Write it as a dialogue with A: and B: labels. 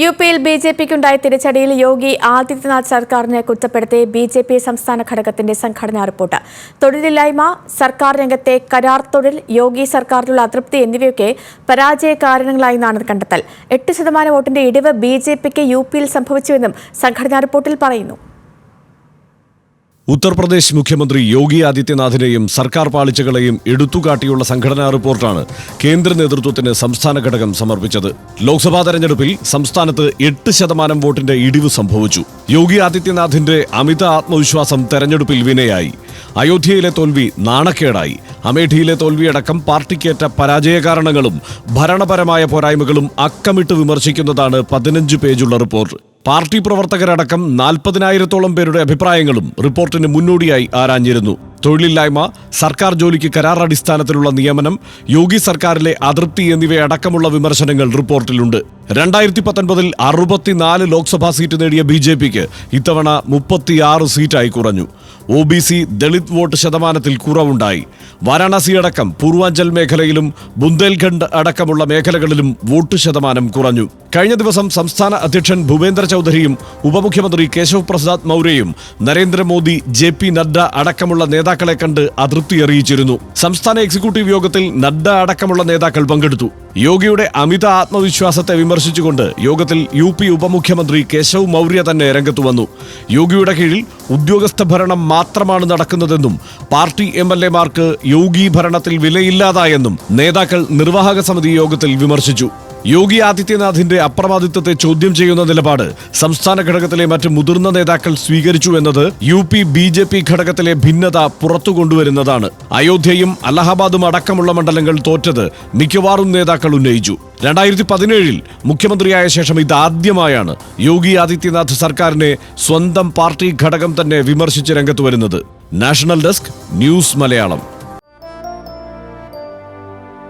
A: U പിയിൽ B J പിക്കുണ്ടായ തിരിച്ചടിയിൽ യോഗി ആദിത്യനാഥ് സർക്കാരിനെ കുറ്റപ്പെടുത്തി ബി ജെ പി സംസ്ഥാന ഘടകത്തിന്റെ സംഘടനാ റിപ്പോർട്ട്. തൊഴിലില്ലായ്മ സർക്കാർ രംഗത്തെ കരാർ തൊഴിൽ യോഗി സർക്കാരിലുള്ള അതൃപ്തി എന്നിവയൊക്കെ പരാജയ കാരണങ്ങളായെന്നാണ് കണ്ടെത്തൽ. എട്ട് ശതമാനം വോട്ടിന്റെ ഇടിവ് ബി ജെ പിക്ക് യു പിയിൽ സംഭവിച്ചുവെന്നും സംഘടനാ റിപ്പോർട്ടിൽ പറയുന്നു.
B: ഉത്തർപ്രദേശ് മുഖ്യമന്ത്രി യോഗി ആദിത്യനാഥിനെയും സർക്കാർ പാളിച്ചകളെയും എടുത്തുകാട്ടിയുള്ള സംഘടനാ റിപ്പോർട്ടാണ് കേന്ദ്ര നേതൃത്വത്തിന് സംസ്ഥാന ഘടകം സമർപ്പിച്ചത്. ലോക്സഭാ തെരഞ്ഞെടുപ്പിൽ സംസ്ഥാനത്ത് എട്ട് ശതമാനം വോട്ടിന്റെ ഇടിവ് സംഭവിച്ചു. യോഗി ആദിത്യനാഥിന്റെ അമിത ആത്മവിശ്വാസം തെരഞ്ഞെടുപ്പിൽ വിനയായി. അയോധ്യയിലെ തോൽവി നാണക്കേടായി. അമേഠിയിലെ തോൽവിയടക്കം പാർട്ടിക്കേറ്റ പരാജയ കാരണങ്ങളും ഭരണപരമായ പോരായ്മകളും അക്കമിട്ട് വിമർശിക്കുന്നതാണ് പതിനഞ്ച് പേജുള്ള റിപ്പോർട്ട്. പാർട്ടി പ്രവർത്തകരടക്കം നാൽപ്പതിനായിരത്തോളം പേരുടെ അഭിപ്രായങ്ങളും റിപ്പോർട്ടിന് മുന്നോടിയായി ആരാഞ്ഞിരുന്നു. തൊഴിലില്ലായ്മ സർക്കാർ ജോലിക്ക് കരാർ അടിസ്ഥാനത്തിലുള്ള നിയമനം യോഗി സർക്കാരിലെ അതൃപ്തി എന്നിവയടക്കമുള്ള വിമർശനങ്ങൾ റിപ്പോർട്ടിലുണ്ട്. രണ്ടായിരത്തി പത്തൊൻപതിൽ അറുപത്തിനാല് ലോക്സഭാ സീറ്റ് നേടിയ ബി ജെ പിക്ക് ഇത്തവണ മുപ്പത്തിയാറ് സീറ്റായി കുറഞ്ഞു. O B C Dalit vote ശതമാനത്തിൽ കുറവുണ്ടായി. വാരാണസി അടക്കം പൂർവാഞ്ചൽ മേഖലയിലും ബുന്ദേൽഖണ്ഡ് അടക്കമുള്ള മേഖലകളിലും വോട്ട് ശതമാനം കുറഞ്ഞു. കഴിഞ്ഞ ദിവസം സംസ്ഥാന അധ്യക്ഷൻ ഭൂപേന്ദ്ര ചൗധരിയും ഉപമുഖ്യമന്ത്രി കേശവ് പ്രസാദ് മൗര്യയും നരേന്ദ്രമോദി ജെ പി നഡ്ഡ അടക്കമുള്ള നേതാക്കളെ കണ്ട് അതൃപ്തി അറിയിച്ചിരുന്നു. സംസ്ഥാന എക്സിക്യൂട്ടീവ് യോഗത്തിൽ നഡ്ഡ അടക്കമുള്ള നേതാക്കൾ പങ്കെടുത്തു. യോഗിയുടെ അമിത ആത്മവിശ്വാസത്തെ വിമർശിച്ചുകൊണ്ട് യോഗത്തിൽ യു പി ഉപമുഖ്യമന്ത്രി കേശവ് മൗര്യ തന്നെ രംഗത്തു വന്നു. യോഗിയുടെ കീഴിൽ ഉദ്യോഗസ്ഥ ഭരണം മാത്രമാണ് നടക്കുന്നതെന്നും പാർട്ടി എം എൽ എമാർക്ക് യോഗി ഭരണത്തിൽ വിലയില്ലാതായെന്നും നേതാക്കൾ നിർവാഹക സമിതി യോഗത്തിൽ വിമർശിച്ചു. യോഗി ആദിത്യനാഥിന്റെ അപ്രമാദിത്വത്തെ ചോദ്യം ചെയ്യുന്ന നിലപാട് സംസ്ഥാന ഘടകത്തിലെ മറ്റ് മുതിർന്ന നേതാക്കൾ സ്വീകരിച്ചു എന്നത് U P B J P ഘടകത്തിലെ ഭിന്നത പുറത്തുകൊണ്ടുവരുന്നതാണ്. അയോധ്യയും അലഹബാദും അടക്കമുള്ള മണ്ഡലങ്ങൾ തോറ്റത് മിക്കവാറും നേതാക്കൾ ഉന്നയിച്ചു. രണ്ടായിരത്തി പതിനേഴിൽ മുഖ്യമന്ത്രിയായ ശേഷം ഇതാദ്യമായാണ് യോഗി ആദിത്യനാഥ് സർക്കാരിനെ സ്വന്തം പാർട്ടി ഘടകം തന്നെ വിമർശിച്ച് രംഗത്ത് വരുന്നത്. National desk news Malayalam.